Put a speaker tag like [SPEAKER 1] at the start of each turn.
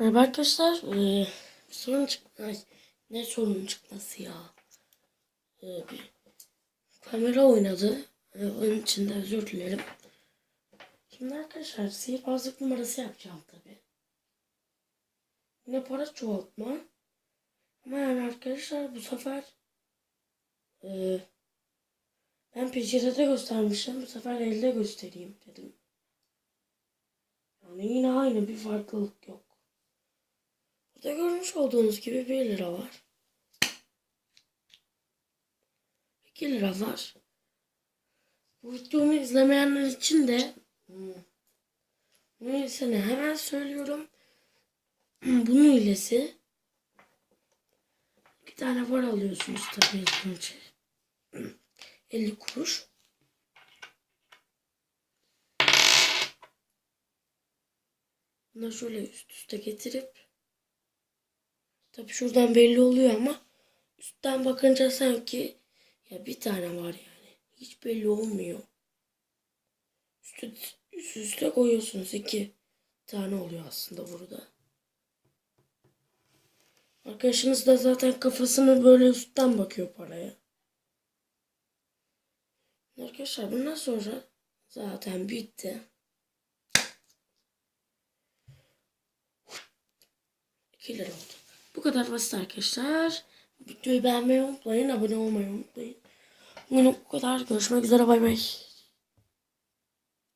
[SPEAKER 1] Merhaba arkadaşlar. Ee, sorun çıktı. Ne sorun çıkması ya? Ee, bir kamera oynadı. Ee, onun için de özür dilerim. Şimdi arkadaşlar sihirbazlık numarası yapacağım tabi. Yine para çoğaltma. Ama yani arkadaşlar bu sefer ee, ben pencerede göstermiştim. Bu sefer elde göstereyim dedim. Yani yine aynı bir farklılık yok. Burada görmüş olduğunuz gibi 1 lira var. 2 lira var. Bu videomu izlemeyenler için de hmm, bunun iyisini hemen söylüyorum. Bunun iyisi iki tane var alıyorsunuz tabii önce. 50 kuruş. Bunları şöyle üst üste getirip Tabii şuradan belli oluyor ama üstten bakınca sanki ya bir tane var yani. Hiç belli olmuyor. Üstü, üst üste koyuyorsunuz iki tane oluyor aslında burada. Arkadaşınız da zaten kafasını böyle üstten bakıyor paraya. Arkadaşlar bundan sonra zaten bitti. 2 lira oldu. Bu kadar basit arkadaşlar. Videoyu beğenmeyi unutmayın. Abone olmayı unutmayın. Bugün bu kadar. Görüşmek üzere. Bay bay.